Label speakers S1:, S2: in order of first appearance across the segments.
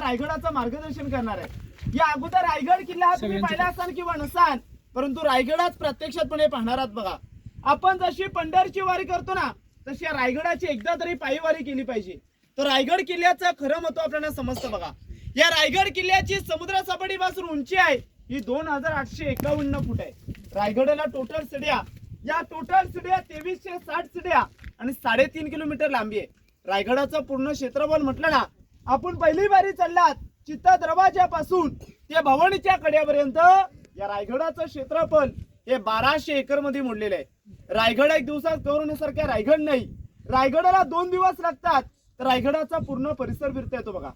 S1: रायगडाचं मार्गदर्शन करणार आहे. या अगोदर रायगड किल्ला हा तुम्ही पाहिला असाल किंवा नसाल परंतु रायगडात प्रत्यक्षातपणे पाहणार आहात बघा. आपण जशी पंढरची वारी करतो ना तशी या रायगडाची एकदा तरी पायी वारी केली पाहिजे. तर रायगड किल्ल्याचं खरं महत्त्व आपल्याला समजतं बघा. या रायगड किल्ल्याची समुद्र सपाटीपासून उंची आहे ही दोन हजार आठशे एकावन्न फूट आहे. रायगडला टोटल सिड्या. या टोटल सिड्या तेवीसशे साठ सिड्या आणि साडेतीन किलोमीटर लांबी आहे. रायगडाचं पूर्ण क्षेत्रफळ म्हटलं ना आपण पहिली बारी चढलात चित्ता पासून ते भवानीच्या कड्यापर्यंत. या रायगडाचं क्षेत्रफळ हे बाराशे एकरमध्ये मोडलेलं आहे. रायगड एक दिवसात कवरण्यासारखा रायगड नाही. रायगडाला दोन दिवस लागतात. तर रायगडाचा पूर्ण परिसर फिरता येतो बघा.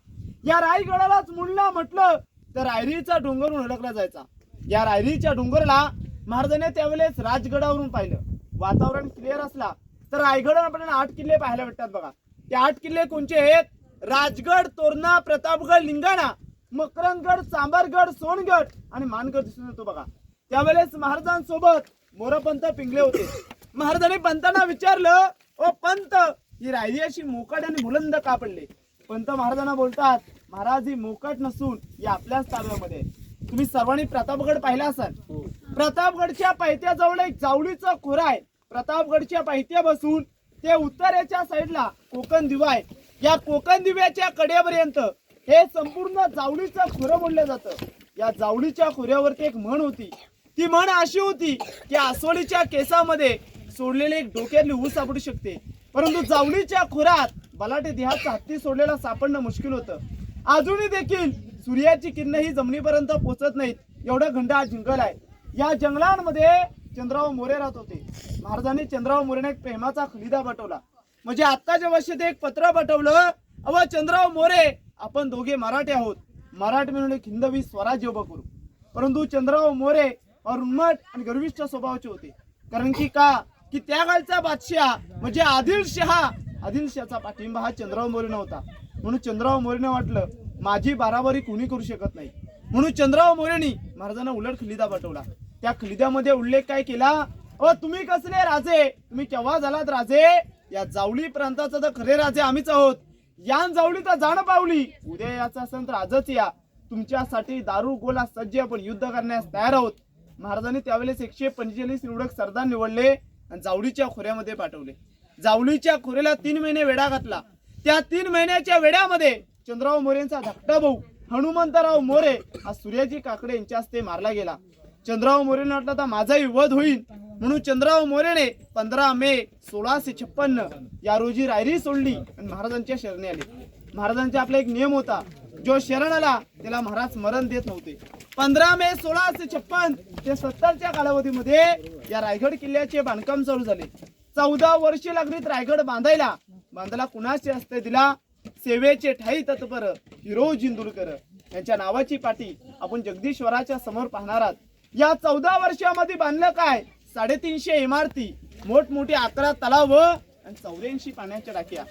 S1: या रायगडालाच मुंडला म्हटलं तर रायरीचा डोंगरून अडकला जायचा. या रायरीच्या डोंगरला महाराजाने त्यावेळेस राजगडावरून पाहिलं. वातावरण क्लिअर असला तर रायगड आपल्याला आठ किल्ले पाहायला भेटतात बघा. ते आठ किल्ले कोणचे आहेत? राजगड तोरणा प्रतापगड लिंगाणा मकरंदगड चांबरगड सोनगड आणि मानगड दिसून येतो बघा. त्यावेळेस महाराजांसोबत मोरपंत पिंगले होते. महाराजांनी पंतांना विचारलं ओ पंत ही रायरी अशी मोकाट आणि बुलंद का पडले? पंत महाराजांना बोलतात महाराज ही मोकाट नसून ही आपल्याच ताब्यामध्ये. तुम्ही सर्वांनी प्रतापगड पाहिला असाल. प्रतापगडच्या पायथ्याजवळ एक जावळीचं खोर आहे. प्रतापगडच्या पायथ्या बसून ते उत्तरेच्या साईडला कोकण दिवा आहे. या कोकण दिव्याच्या कड्यापर्यंत हे संपूर्ण जावळीचं खोरं म्हणलं जातं. या जावळीच्या खोऱ्यावरती एक म्हण होती. ती म्हण अशी होती की आसवडीच्या केसामध्ये सोडलेले एक डोक्यातली ऊस सापडू शकते. परंतु जावळीच्या खोऱ्यात बलाटे देहाचा हत्ती सोडलेला सापडणं मुश्किल होतं. अजूनही देखील सूर्याची किरण ही जमिनीपर्यंत पोहोचत नाहीत एवढं घंटा हा जंगल आहे. या जंगलांमध्ये चंद्राव मोरे राहत होते. महाराजांनी चंद्राव मोरेने एक प्रेमाचा खलिदा पाठवला. म्हणजे आत्ताच्या वर्षी ते एक पत्र पाठवलं अव चंद्रराव मोरे आपण दोघे मराठी आहोत. मराठी म्हणून एक हिंदवी स्वराज्य उभं करू. परंतु चंद्रराव मोरे और उन्मट आणि गर्विष्ठ स्वभावाचे होते. कारण की का? की त्या काळचा बादशाह म्हणजे आदिलशहा आदिलशहाचा पाठिंबा हा चंद्रराव मोरे नव्हता म्हणून चंद्रराव मोरेने वाटलं माझी बाराबारी कोणी करू शकत नाही. म्हणून चंद्रराव मोरेनी महाराजांना उलट खलिदा पाठवला. त्या खलिद्यामध्ये उल्लेख काय केला? अ तुम्ही कसले राजे? तुम्ही केव्हा झालात राजे? या जावळी प्रांताचा तर खरे राजे आम्हीच आहोत. या जावळी तर जाण पावली. उद्या याचा असेल तर आजच या. तुमच्यासाठी दारू गोला सज्ज आपण युद्ध करण्यास तयार आहोत. महाराजांनी त्यावेळेस एकशे पंचेचाळीस निवडक सरदार निवडले आणि जावळीच्या खोऱ्यामध्ये पाठवले. जावळीच्या खोऱ्याला तीन महिने वेढा घातला. त्या तीन महिन्याच्या वेड्यामध्ये चंद्रराव मोरेंचा धाकटा भाऊ हनुमंतराव मोरे हा सूर्याजी काकडे यांच्या हस्ते मारला गेला. चंद्रराव मोरेंना वाटलं तर माझाही वध होईल. म्हणून चंद्रराव मोरेने पंधरा मे सोळाशे छप्पन्न या रोजी रायरी सोडली आणि महाराजांच्या शरणी आले. महाराजांचा आपला एक नियम होता जो शरण आला त्याला महाराज मरण देत नव्हते. पंधरा मे सोळाशे छप्पन ते सत्तरच्या कालावधीमध्ये या रायगड किल्ल्याचे बांधकाम चालू झाले. चौदा वर्षे लागलीत रायगड बांधायला. बांधायला कुणाचे हस्ते दिला? सेवेचे ठाई तत्पर हिरो जिंदुरकर यांच्या नावाची पाठी आपण जगदीश्वराच्या समोर पाहणार आहात. या चौदा वर्षामध्ये बांधलं काय? साडेतीनशे इमारती मोठमोठी अकरा तलाव आणि चौऱ्याऐंशी पाण्याच्या टाक्या.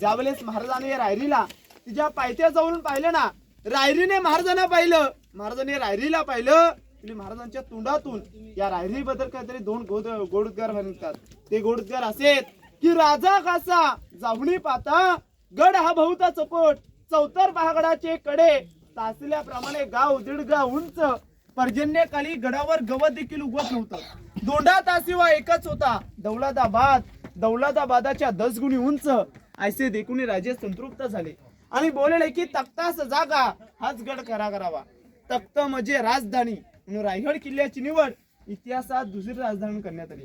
S1: ज्यावेळेस महाराजांनी रायरीला तिच्या पायथ्या जवळून पाहिलं ना रायरीने महाराजांना पाहिलं. महाराजांनी रायरीला पाहिलं तिने महाराजांच्या तोंडातून या रायरीबद्दल काहीतरी दोन गोद गोडगार म्हणतात. ते गोडगार असेल की राजा कसा जावणी पाता गड हा बहुता चकोट चौतर पहागडाचे कडे तासल्याप्रमाणे गाव दीड गाव उंच पर्जन्यकाली गडावर गवत देखील उगवत नव्हतं. दोंडा तासिवा एकच होता. दौलताबाद दौलताबादाच्या दस गुणी उंच. ऐसे देखून राजे संतृप्त झाले. आणि बोलले की तख्तास जागा हाच गड करा करावा तख्त म्हणजे राजधानी. म्हणून रायगड किल्ल्याची निवड इतिहासात दुसरी राजधानी करण्यात आली.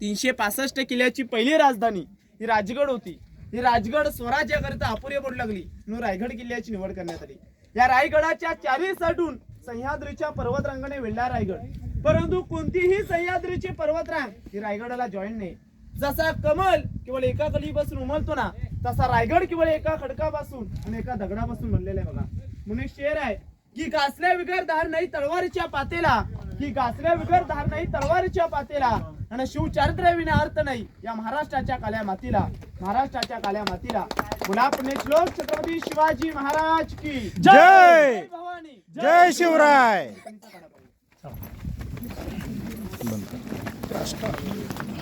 S1: तीनशे पासष्ट किल्ल्याची पहिली राजधानी ही राजगड होती. ही राजगड स्वराज्याकरिता अपुरे पडू लागली. म्हणून रायगड किल्ल्याची निवड करण्यात आली. या रायगडाच्या चारही साठून सह्याद्रीच्या पर्वतरांगाने वेढला रायगड. परंतु कोणतीही सह्याद्रीची पर्वतरांग ही रायगडाला जॉईन नाही. जसा कमल केवळ एका कलीपासून उमलतो ना तसा रायगड केवळ एका खडकापासून आणि एका दगडापासून बनलेला आहे बघा. म्हणून एक शेर आहे. की घासल्या बिगर धार नाही तलवारीच्या पातेला. की घासल्या बिगर धार नाही तलवारीच्या पातेला. आणि शिवचारित्र्य विना अर्थ नाही या महाराष्ट्राच्या काल्या मातीला. महाराष्ट्राच्या काल्या मातीला. पुन्हा पुणे श्लोक छत्रपती शिवाजी महाराज की.
S2: जय!
S1: भवानी.
S2: जय शिवराय! 確かに。